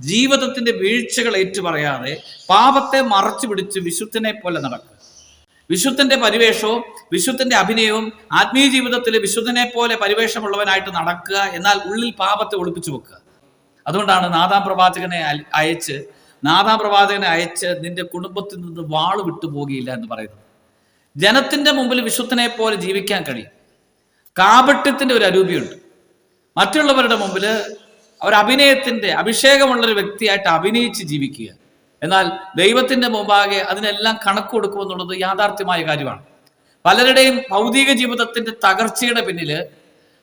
ജീവിതത്തിന്റെ വീഴ്ചകൾ ഏറ്റുപറയാതെ പാപത്തെ മറച്ചു പിടിച്ച് വിശുദ്ധനെ പോലെ നടക്കുക. വിശുദ്ധന്റെ പരിവേഷവും വിശുദ്ധന്റെ അഭിനയവും ആത്മീയ ജീവിതത്തിൽ വിശുദ്ധനെ പോലെ പരിവേഷമുള്ളവനായിട്ട് നടക്കുക എന്നാൽ ഉള്ളിൽ പാപത്തെ ഒളിപ്പിച്ചു വെക്കുക. അതുകൊണ്ടാണ് നാദാം പ്രവാചകനെ അയച്ച് നാദാം പ്രവാചകനെ അയച്ച് നിന്റെ കുടുംബത്തിൽ നിന്ന് വാൾ വിട്ടു വിട്ടുപോകുകയില്ല എന്ന് പറയുന്നത്. ജനത്തിന്റെ മുമ്പിൽ വിശുദ്ധനെ പോലെ ജീവിക്കാൻ കഴിയും. കാപട്യത്തിന്റെ ഒരു അരൂപിയുണ്ട്. മറ്റുള്ളവരുടെ മുമ്പിൽ അവർ അഭിനയത്തിന്റെ അഭിഷേകമുള്ളൊരു വ്യക്തിയായിട്ട് അഭിനയിച്ച് ജീവിക്കുക. എന്നാൽ ദൈവത്തിന്റെ മുമ്പാകെ അതിനെല്ലാം കണക്ക് കൊടുക്കുമെന്നുള്ളത് യാഥാർത്ഥ്യമായ കാര്യമാണ്. പലരുടെയും ഭൗതിക ജീവിതത്തിന്റെ തകർച്ചയുടെ പിന്നിൽ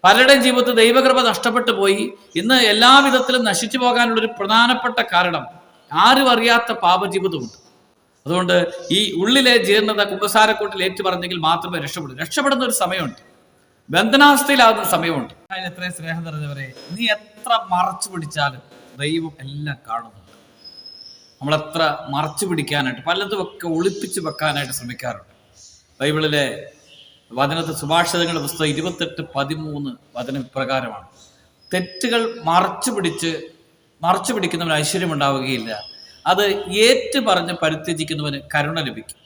പലരുടെയും ജീവിതത്തിൽ ദൈവകൃപ നഷ്ടപ്പെട്ടു പോയി. ഇന്ന് എല്ലാ വിധത്തിലും നശിച്ചു പോകാനുള്ള ഒരു പ്രധാനപ്പെട്ട കാരണം ആരും അറിയാത്ത പാപജീവിതമുണ്ട്. അതുകൊണ്ട് ഈ ഉള്ളിലെ ജീർണത കുമ്പസാരക്കൂട്ടിൽ ഏറ്റു പറഞ്ഞെങ്കിൽ മാത്രമേ രക്ഷപ്പെടൂ രക്ഷപ്പെടുന്ന ഒരു സമയമുണ്ട്. ബന്ധനാവസ്ഥയിലാകുന്ന സമയമുണ്ട്. അതിന് എത്രയും സ്നേഹം നിറഞ്ഞവരെ നീ എത്ര മറച്ചു പിടിച്ചാലും ദൈവം എല്ലാം കാണുന്നുണ്ട്. നമ്മൾ എത്ര മറച്ചു പിടിക്കാനായിട്ട് പലതും ഒക്കെ ഒളിപ്പിച്ച് വെക്കാനായിട്ട് ശ്രമിക്കാറുണ്ട്. ബൈബിളിലെ വചനത്തെ സുഭാഷിതങ്ങളുടെ പുസ്തകം ഇരുപത്തെട്ട് പതിമൂന്ന് വചന പ്രകാരമാണ് തെറ്റുകൾ മറച്ചു പിടിച്ച് മറച്ചു പിടിക്കുന്നവന് ഐശ്വര്യം ഉണ്ടാവുകയില്ല. അത് ഏറ്റു പറഞ്ഞ് പരിത്യജിക്കുന്നവന് കരുണ ലഭിക്കും.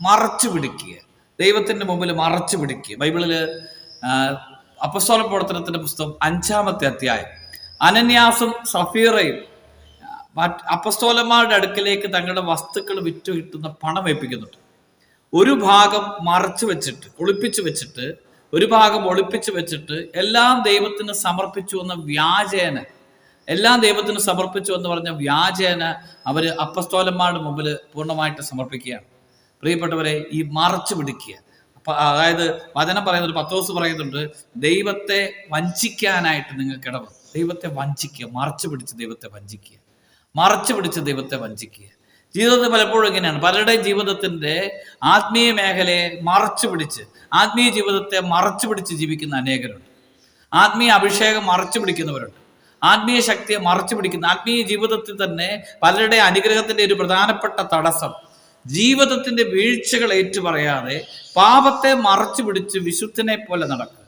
മറച്ചു പിടിക്കുക. ദൈവത്തിന്റെ മുമ്പിൽ മറച്ചു പിടിക്കുക. ബൈബിളിൽ അപ്പസ്തോല പ്രവർത്തനത്തിന്റെ പുസ്തകം അഞ്ചാമത്തെ അധ്യായം. അനന്യാസും സഫീറയും അപ്പസ്തോലന്മാരുടെ അടുക്കിലേക്ക് തങ്ങളുടെ വസ്തുക്കൾ വിറ്റു കിട്ടുന്ന പണം ഏൽപ്പിക്കുന്നുണ്ട്. ഒരു ഭാഗം മറച്ചു വെച്ചിട്ട് ഒളിപ്പിച്ചു വെച്ചിട്ട് ഒരു ഭാഗം ഒളിപ്പിച്ചു വെച്ചിട്ട് എല്ലാം ദൈവത്തിന് സമർപ്പിച്ചു എന്ന വ്യാജേന എല്ലാം ദൈവത്തിന് സമർപ്പിച്ചു എന്ന് പറഞ്ഞ വ്യാജേന അവർ അപ്പസ്തോലന്മാരുടെ മുമ്പിൽ പൂർണമായിട്ട് സമർപ്പിക്കുകയാണ്. പ്രിയപ്പെട്ടവരെ ഈ മറച്ചു പിടിക്കുക. അതായത് വചനം പറയുന്നത് പത്തോസ് പറയുന്നുണ്ട് ദൈവത്തെ വഞ്ചിക്കാനായിട്ട് നിങ്ങൾക്ക് ഇടവ്. ദൈവത്തെ വഞ്ചിക്കുക മറച്ചു പിടിച്ച് ദൈവത്തെ വഞ്ചിക്കുക. മറച്ചു പിടിച്ച് ദൈവത്തെ വഞ്ചിക്കുക. ജീവിതത്തിൽ പലപ്പോഴും ഇങ്ങനെയാണ്. പലരുടെയും ജീവിതത്തിന്റെ ആത്മീയ മേഖലയെ മറച്ചു പിടിച്ച് ആത്മീയ ജീവിതത്തെ മറച്ചു പിടിച്ച് ജീവിക്കുന്ന അനേകരുണ്ട്. ആത്മീയ അഭിഷേകം മറച്ചു പിടിക്കുന്നവരുണ്ട്. ആത്മീയ ശക്തിയെ മറച്ചു പിടിക്കുന്ന ആത്മീയ ജീവിതത്തിൽ തന്നെ പലരുടെ അനുഗ്രഹത്തിന്റെ ഒരു പ്രധാനപ്പെട്ട തടസ്സം ജീവിതത്തിന്റെ വീഴ്ചകൾ ഏറ്റുപറയാതെ പാപത്തെ മറച്ചു പിടിച്ച് വിശുദ്ധനെ പോലെ നടക്കുക.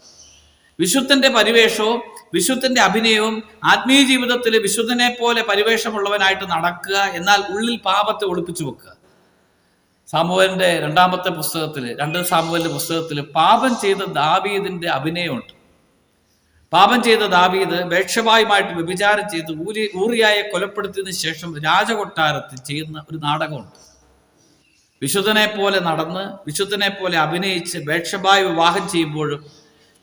വിശുദ്ധന്റെ പരിവേഷവും വിശുദ്ധന്റെ അഭിനയവും ആത്മീയ ജീവിതത്തിൽ വിശുദ്ധനെ പോലെ പരിവേഷമുള്ളവനായിട്ട് നടക്കുക എന്നാൽ ഉള്ളിൽ പാപത്തെ ഒളിപ്പിച്ചു വെക്കുക. സാമുവലിന്റെ രണ്ടാമത്തെ പുസ്തകത്തിൽ രണ്ട് സാമുവലിന്റെ പുസ്തകത്തിൽ പാപം ചെയ്ത ദാവീദിന്റെ അഭിനയമുണ്ട്. പാപം ചെയ്ത ദാവീദ് വേക്ഷവായുമായിട്ട് വ്യഭിചാരം ചെയ്ത് ഊരി ഊറിയായെ കൊലപ്പെടുത്തിയതിനു ശേഷം രാജകൊട്ടാരത്തിൽ ചെയ്യുന്ന ഒരു നാടകമുണ്ട്. വിശുദ്ധനെ പോലെ നടന്ന് വിശുദ്ധനെ പോലെ അഭിനയിച്ച് ബേക്ഷബായി വിവാഹം ചെയ്യുമ്പോഴും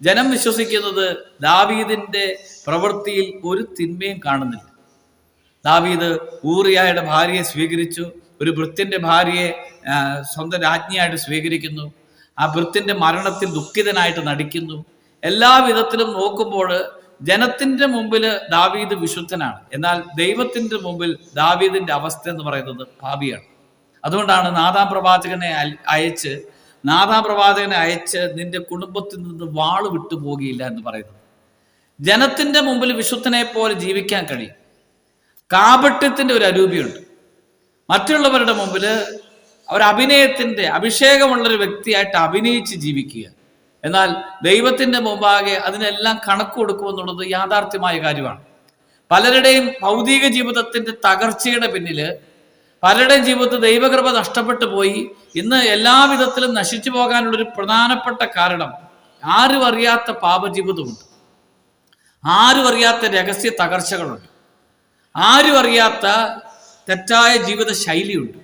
ജനം വിശ്വസിക്കുന്നത് ദാവീദിന്റെ പ്രവൃത്തിയിൽ ഒരു തിന്മയും കാണുന്നില്ല. ദാവീദ് ഊറിയായുടെ ഭാര്യയെ സ്വീകരിച്ചു ഒരു ഭൃത്യന്റെ ഭാര്യയെ സ്വന്തം രാജ്ഞിയായിട്ട് സ്വീകരിക്കുന്നു ആ ഭൃത്യന്റെ മരണത്തിൽ ദുഃഖിതനായിട്ട് നടിക്കുന്നു. എല്ലാ വിധത്തിലും നോക്കുമ്പോൾ ജനത്തിന്റെ മുമ്പിൽ ദാവീദ് വിശുദ്ധനാണ്. എന്നാൽ ദൈവത്തിന്റെ മുമ്പിൽ ദാവീദിന്റെ അവസ്ഥ എന്ന് പറയുന്നത് ഭാവിയാണ് അതുകൊണ്ടാണ് നാദാം പ്രവാചകനെ അയച്ച് നാദാം പ്രവാചകനെ അയച്ച് നിന്റെ കുടുംബത്തിൽ നിന്ന് വാൾ വിട്ടു പോകുകയില്ല എന്ന് പറയുന്നത്. ജനത്തിന്റെ മുമ്പിൽ വിശുദ്ധനെ പോലെ ജീവിക്കാൻ കഴിയും. കാപട്യത്തിന്റെ ഒരു അരൂപിയുണ്ട്. മറ്റുള്ളവരുടെ മുമ്പിൽ അവർ അഭിനയത്തിന്റെ അഭിഷേകമുള്ള ഒരു വ്യക്തിയായിട്ട് അഭിനയിച്ച് ജീവിക്കുക. എന്നാൽ ദൈവത്തിന്റെ മുമ്പാകെ അതിനെല്ലാം കണക്ക് കൊടുക്കുമെന്നുള്ളത് യാഥാർത്ഥ്യമായ കാര്യമാണ്. പലരുടെയും ഭൗതിക ജീവിതത്തിന്റെ തകർച്ചയുടെ പിന്നിൽ പലരുടെയും ജീവിതത്തിൽ ദൈവകൃപ നഷ്ടപ്പെട്ടു പോയി. ഇന്ന് എല്ലാ വിധത്തിലും നശിച്ചു പോകാനുള്ള ഒരു പ്രധാനപ്പെട്ട കാരണം ആരും അറിയാത്ത പാപജീവിതമുണ്ട്. ആരും അറിയാത്ത രഹസ്യ തകർച്ചകളുണ്ട്. ആരും അറിയാത്ത തെറ്റായ ജീവിത ശൈലിയുണ്ട്.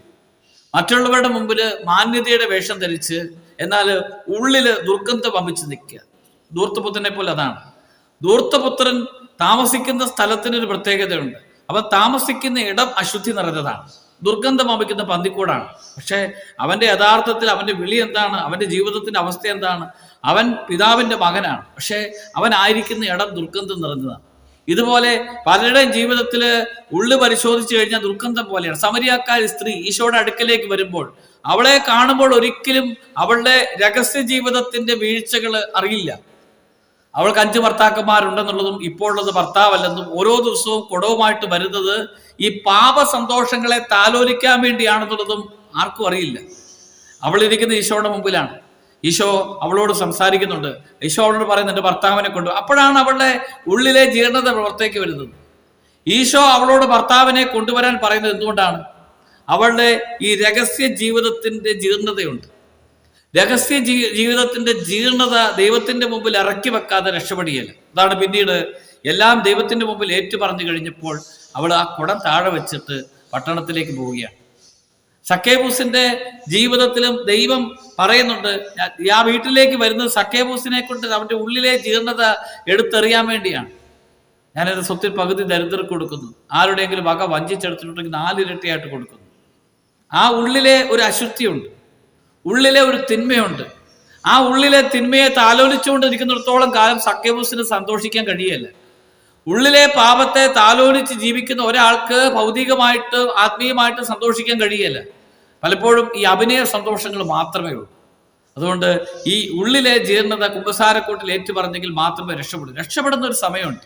മറ്റുള്ളവരുടെ മുമ്പിൽ മാന്യതയുടെ വേഷം ധരിച്ച് എന്നാൽ ഉള്ളിൽ ദുർഗന്ധം വമിച്ച് നിൽക്കുക. ദൂർത്തപുത്രനെ പോലെ അതാണ്. ദൂർത്തപുത്രൻ താമസിക്കുന്ന സ്ഥലത്തിന് ഒരു പ്രത്യേകതയുണ്ട്. അവൻ താമസിക്കുന്ന ഇടം അശുദ്ധി നിറഞ്ഞതാണ്. ദുർഗന്ധം വമിക്കുന്ന പന്തിക്കൂടാണ്. പക്ഷേ അവന്റെ യഥാർത്ഥത്തിൽ അവന്റെ വിളി എന്താണ്? അവന്റെ ജീവിതത്തിന്റെ അവസ്ഥ എന്താണ്? അവൻ പിതാവിന്റെ മകനാണ്. പക്ഷേ അവൻ ആയിരിക്കുന്ന ഇടം ദുർഗന്ധം നിറഞ്ഞതാണ്. ഇതുപോലെ പലരുടെയും ജീവിതത്തിൽ ഉള്ളു പരിശോധിച്ചു കഴിഞ്ഞാൽ ദുർഗന്ധം പോലെയാണ്. സമരിയാക്കാരി സ്ത്രീ ഈശോയുടെ അടുക്കലേക്ക് വരുമ്പോൾ അവളെ കാണുമ്പോൾ ഒരിക്കലും അവളുടെ രഹസ്യ ജീവിതത്തിന്റെ വീഴ്ചകൾ അറിയില്ല. അവൾക്ക് അഞ്ച് ഭർത്താക്കന്മാരുണ്ടെന്നുള്ളതും ഇപ്പോൾ ഉള്ളത് ഭർത്താവല്ലെന്നും ഓരോ ദിവസവും കുടവുമായിട്ട് വരുന്നത് ഈ പാപ സന്തോഷങ്ങളെ താലോലിക്കാൻ വേണ്ടിയാണെന്നുള്ളതും ആർക്കും അറിയില്ല. അവൾ ഇരിക്കുന്ന ഈശോയുടെ മുമ്പിലാണ്. ഈശോ അവളോട് സംസാരിക്കുന്നുണ്ട്. ഈശോ അവളോട് പറയുന്നുണ്ട് ഭർത്താവിനെ കൊണ്ട് അപ്പോഴാണ് അവളുടെ ഉള്ളിലെ ജീർണത പുറത്തേക്ക് വരുന്നത്. ഈശോ അവളോട് ഭർത്താവിനെ കൊണ്ടുവരാൻ പറയുന്നത് എന്തുകൊണ്ടാണ്? അവളുടെ ഈ രഹസ്യ ജീവിതത്തിന്റെ ജീർണതയുണ്ട്. രഹസ്യ ജീ ജീവിതത്തിന്റെ ജീർണത ദൈവത്തിന്റെ മുമ്പിൽ ഇറക്കി വെക്കാതെ രക്ഷപ്പെടുകയില്ല. അതാണ് പിന്നീട് എല്ലാം ദൈവത്തിന്റെ മുമ്പിൽ ഏറ്റു പറഞ്ഞു കഴിഞ്ഞപ്പോൾ അവൾ ആ കുടം താഴെ വെച്ചിട്ട് പട്ടണത്തിലേക്ക് പോവുകയാണ്. സക്കേബൂസിന്റെ ജീവിതത്തിലും ദൈവം പറയുന്നുണ്ട് ആ വീട്ടിലേക്ക് വരുന്നത് സക്കേബൂസിനെ കൊണ്ട് അവന്റെ ഉള്ളിലെ ജീർണത എടുത്തെറിയാൻ വേണ്ടിയാണ്. ഞാൻ എന്റെ സ്വത്തിൽ പകുതി ദരിദ്രർക്ക് കൊടുക്കുന്നു. ആരുടെയെങ്കിലും വക വഞ്ചിച്ചെടുത്തിട്ടുണ്ടെങ്കിൽ നാലിരട്ടിയായിട്ട് കൊടുക്കുന്നു. ആ ഉള്ളിലെ ഒരു അശുദ്ധിയുണ്ട്. ഉള്ളിലെ ഒരു തിന്മയുണ്ട്. ആ ഉള്ളിലെ തിന്മയെ താലോലിച്ചുകൊണ്ടിരിക്കുന്നിടത്തോളം കാലം സഖ്യബൂസിന് സന്തോഷിക്കാൻ കഴിയല്ല. ഉള്ളിലെ പാപത്തെ താലോലിച്ച് ജീവിക്കുന്ന ഒരാൾക്ക് ഭൗതികമായിട്ട് ആത്മീയമായിട്ട് സന്തോഷിക്കാൻ കഴിയല്ല. പലപ്പോഴും ഈ അഭിനയ സന്തോഷങ്ങൾ മാത്രമേ ഉള്ളൂ. അതുകൊണ്ട് ഈ ഉള്ളിലെ ജീർണത കുമ്പസാരക്കൂട്ടിൽ ഏറ്റു പറഞ്ഞെങ്കിൽ മാത്രമേ രക്ഷപ്പെടൂ. രക്ഷപ്പെടുന്ന ഒരു സമയമുണ്ട്.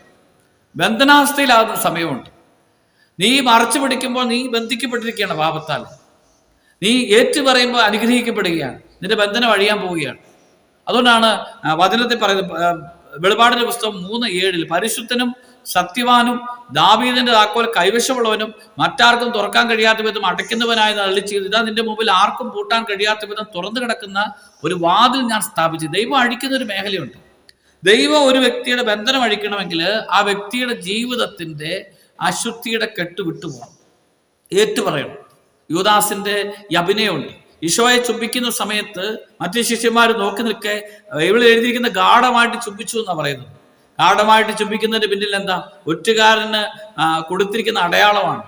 ബന്ധനാവസ്ഥയിലാകുന്ന സമയമുണ്ട്. നീ മറച്ചു പിടിക്കുമ്പോൾ നീ ബന്ധിക്കപ്പെട്ടിരിക്കുകയാണ് പാപത്താൽ. നീ ഏറ്റു പറയുമ്പോൾ അനുഗ്രഹിക്കപ്പെടുകയാണ്. നിന്റെ ബന്ധനം അഴിയാൻ പോവുകയാണ്. അതുകൊണ്ടാണ് വചനത്തിൽ പറയുന്നത് വെളിപാടിന്റെ പുസ്തകം മൂന്ന് ഏഴിൽ പരിശുദ്ധനും സത്യവാനും ദാവീദിന്റെ താക്കോൽ കൈവശമുള്ളവനും മറ്റാർക്കും തുറക്കാൻ കഴിയാത്ത വിധം അടയ്ക്കുന്നവനായ അള്ളി ചെയ്തു ഇതാ നിന്റെ മുമ്പിൽ ആർക്കും പൂട്ടാൻ കഴിയാത്ത വിധം തുറന്നു കിടക്കുന്ന ഒരു വാതിൽ ഞാൻ സ്ഥാപിച്ചു. ദൈവം അഴിക്കുന്ന ഒരു മേഖലയുണ്ട്. ദൈവം ഒരു വ്യക്തിയുടെ ബന്ധനം അഴിക്കണമെങ്കിൽ ആ വ്യക്തിയുടെ ജീവിതത്തിന്റെ അശുദ്ധിയുടെ കെട്ട് വിട്ടുപോകണം. ഏറ്റു പറയണം യുവദാസിന്റെ ഈ അഭിനയമുണ്ട്. ഈശോയെ ചുംബിക്കുന്ന സമയത്ത് മറ്റു ശിഷ്യന്മാർ നോക്കി നിൽക്കെ ഇവിടെ എഴുതിയിരിക്കുന്ന ഗാഠമായിട്ട് ചുംബിച്ചു എന്നാണ് പറയുന്നത്. ഗാഠമായിട്ട് ചുംബിക്കുന്നതിന്റെ പിന്നിൽ എന്താ? ഒറ്റുകാരന് കൊടുത്തിരിക്കുന്ന അടയാളമാണ്.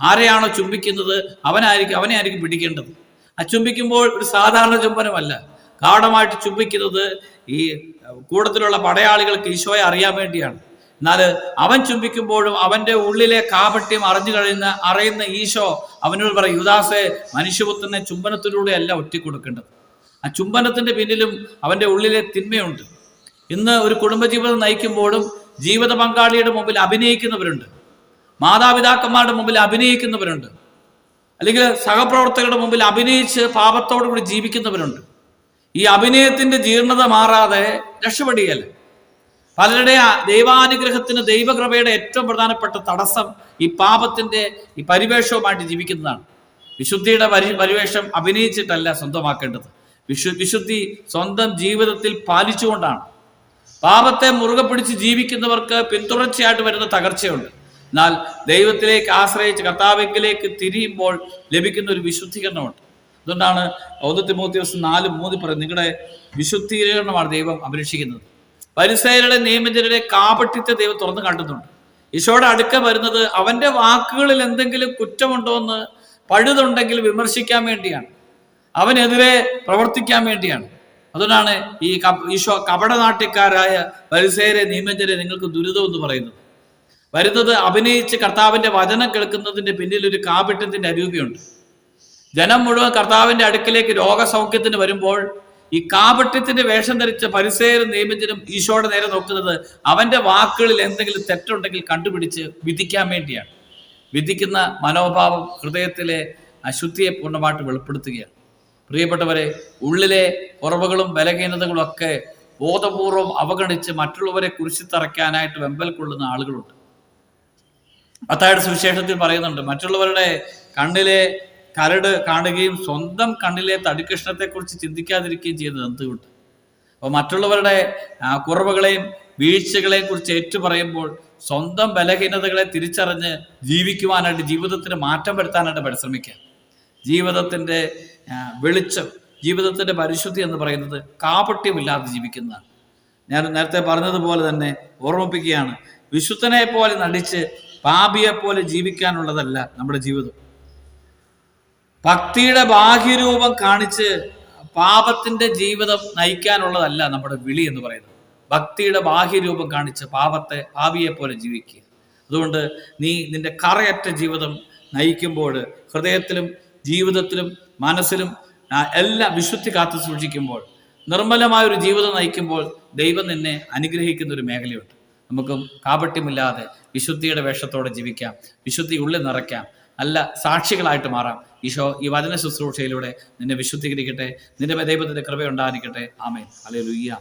ആരെയാണോ ചുംബിക്കുന്നത്? അവനായിരിക്കും അവനെ ആയിരിക്കും പിടിക്കേണ്ടത്. ആ ചുംബിക്കുമ്പോൾ ഒരു സാധാരണ ചുംബനമല്ല. ഗാഠമായിട്ട് ചുംബിക്കുന്നത് ഈ കൂടത്തിലുള്ള പടയാളികൾക്ക് ഈശോയെ അറിയാൻ വേണ്ടിയാണ്. എന്നാൽ അവൻ ചുംബിക്കുമ്പോഴും അവന്റെ ഉള്ളിലെ കാപട്യം അറിഞ്ഞു കഴിയുന്ന അറിയുന്ന ഈശോ അവനോട് പറയും യുദാസെ മനുഷ്യപുത്രനെ ചുംബനത്തിലൂടെ അല്ല ഒറ്റിക്കൊടുക്കേണ്ടത്. ആ ചുംബനത്തിന്റെ പിന്നിലും അവന്റെ ഉള്ളിലെ തിന്മയുണ്ട്. ഇന്ന് ഒരു കുടുംബജീവിതം നയിക്കുമ്പോഴും ജീവിത പങ്കാളിയുടെ മുമ്പിൽ അഭിനയിക്കുന്നവരുണ്ട്. മാതാപിതാക്കന്മാരുടെ മുമ്പിൽ അഭിനയിക്കുന്നവരുണ്ട്. അല്ലെങ്കിൽ സഹപ്രവർത്തകരുടെ മുമ്പിൽ അഭിനയിച്ച് പാപത്തോടു കൂടി ജീവിക്കുന്നവരുണ്ട്. ഈ അഭിനയത്തിന്റെ ജീർണത മാറാതെ രക്ഷപ്പെടുകയല്ല പലരുടെ ദൈവാനുഗ്രഹത്തിന് ദൈവകൃപയുടെ ഏറ്റവും പ്രധാനപ്പെട്ട തടസ്സം ഈ പാപത്തിന്റെ ഈ പരിവേഷവുമായിട്ട് ജീവിക്കുന്നതാണ്. വിശുദ്ധിയുടെ പരി പരിവേഷം അഭിനയിച്ചിട്ടല്ല സ്വന്തമാക്കേണ്ടത്. വിശു വിശുദ്ധി സ്വന്തം ജീവിതത്തിൽ പാലിച്ചുകൊണ്ടാണ്. പാപത്തെ മുറുകെ പിടിച്ച് ജീവിക്കുന്നവർക്ക് പിന്തുടർച്ചയായിട്ട് വരുന്ന തകർച്ചയുണ്ട്. എന്നാൽ ദൈവത്തിലേക്ക് ആശ്രയിച്ച് കർത്താവെങ്കിലേക്ക് തിരിയുമ്പോൾ ലഭിക്കുന്ന ഒരു വിശുദ്ധീകരണമുണ്ട്. അതുകൊണ്ടാണ് ഔദ്യത്തിമൂത്തി ദിവസം നാല് മൂന്ന് പറയുന്നത്. നിങ്ങളുടെ വിശുദ്ധീകരണമാണ് ദൈവം അപേക്ഷിക്കുന്നത് പരിസയരുടെ നിയമജനരെ കാപട്യത്തെ ദൈവം തുറന്ന് കണ്ടുന്നുണ്ട് ഈശോയുടെ അടുക്ക വരുന്നത് അവന്റെ വാക്കുകളിൽ എന്തെങ്കിലും കുറ്റമുണ്ടോ എന്ന് പഴുതുണ്ടെങ്കിൽ വിമർശിക്കാൻ വേണ്ടിയാണ്. അവനെതിരെ പ്രവർത്തിക്കാൻ വേണ്ടിയാണ്. അതുകൊണ്ടാണ് ഈ ഈശോ കപടനാട്യക്കാരായ പരിസയരെ നിയമജനെ നിങ്ങൾക്ക് ദുരിതം എന്ന് പറയുന്നത്. വരുന്നത് അഭിനയിച്ച് കർത്താവിന്റെ വചനം കേൾക്കുന്നതിന്റെ പിന്നിൽ ഒരു കാപട്യത്തിന്റെ അരൂപിയുണ്ട് ജനം മുഴുവൻ കർത്താവിന്റെ അടുക്കിലേക്ക് രോഗസൗഖ്യത്തിന് വരുമ്പോൾ ഈ കാപട്യത്തിന്റെ വേഷം ധരിച്ച പരിസേരും നിയമജനും ഈശോയുടെ നേരെ നോക്കുന്നത് അവന്റെ വാക്കുകളിൽ എന്തെങ്കിലും തെറ്റുണ്ടെങ്കിൽ കണ്ടുപിടിച്ച് വിധിക്കാൻ വേണ്ടിയാണ്. വിധിക്കുന്ന മനോഭാവം ഹൃദയത്തിലെ അശുദ്ധിയെ പൂർണമായിട്ട് വെളിപ്പെടുത്തുകയാണ്. പ്രിയപ്പെട്ടവരെ ഉള്ളിലെ കുറവുകളും ബലഹീനതകളും ഒക്കെ ബോധപൂർവം അവഗണിച്ച് മറ്റുള്ളവരെ കുരിശിത്തറയ്ക്കാനായിട്ട് വെമ്പൽ കൊള്ളുന്ന ആളുകളുണ്ട്. മത്തായുടെ സുവിശേഷത്തിൽ പറയുന്നുണ്ട് മറ്റുള്ളവരുടെ കണ്ണിലെ കരട് കാണുകയും സ്വന്തം കണ്ണിലെ തടിക്കഷ്ണത്തെക്കുറിച്ച് ചിന്തിക്കാതിരിക്കുകയും ചെയ്യുന്നത് എന്തുകൊണ്ട് അപ്പോൾ മറ്റുള്ളവരുടെ കുറവുകളെയും വീഴ്ചകളെയും കുറിച്ച് ഏറ്റു പറയുമ്പോൾ സ്വന്തം ബലഹീനതകളെ തിരിച്ചറിഞ്ഞ് ജീവിക്കുവാനായിട്ട് ജീവിതത്തിന് മാറ്റം വരുത്താനായിട്ട് പരിശ്രമിക്കുക. ജീവിതത്തിന്റെ വെളിച്ചം ജീവിതത്തിന്റെ പരിശുദ്ധി എന്ന് പറയുന്നത് കാപട്യമില്ലാതെ ജീവിക്കുന്നതാണ്. ഞാൻ നേരത്തെ പറഞ്ഞതുപോലെ തന്നെ ഓർമ്മിപ്പിക്കുകയാണ്. വിശുദ്ധനെ പോലെ നടിച്ച് പാപിയെ പോലെ ജീവിക്കാനുള്ളതല്ല നമ്മുടെ ജീവിതം. ഭക്തിയുടെ ബാഹ്യരൂപം കാണിച്ച് പാപത്തിന്റെ ജീവിതം നയിക്കാനുള്ളതല്ല നമ്മുടെ വിളി എന്ന് പറയുന്നത്. ഭക്തിയുടെ ബാഹ്യരൂപം കാണിച്ച് പാപത്തെ ഭാവിയെ പോലെ ജീവിക്കുക. അതുകൊണ്ട് നീ നിന്റെ കറയറ്റ ജീവിതം നയിക്കുമ്പോൾ ഹൃദയത്തിലും ജീവിതത്തിലും മനസ്സിലും എല്ലാ വിശുദ്ധി കാത്തു സൂക്ഷിക്കുമ്പോൾ നിർമ്മലമായ ഒരു ജീവിതം നയിക്കുമ്പോൾ ദൈവം നിന്നെ അനുഗ്രഹിക്കുന്ന ഒരു മേഖലയുണ്ട്. നമുക്കും കാപട്യമില്ലാതെ വിശുദ്ധിയുടെ വേഷത്തോടെ ജീവിക്കാം. വിശുദ്ധി ഉള്ളിൽ നിറയ്ക്കാം. നല്ല സാക്ഷികളായിട്ട് മാറാം. ഈശോ ഈ വചന ശുശ്രൂഷയിലൂടെ നിന്നെ വിശുദ്ധീകരിക്കട്ടെ നിന്റെ ദൈവത്തിന്റെ കൃപ ഉണ്ടായിരിക്കട്ടെ. ആമേൻ. അല്ലെ ലുയ്യ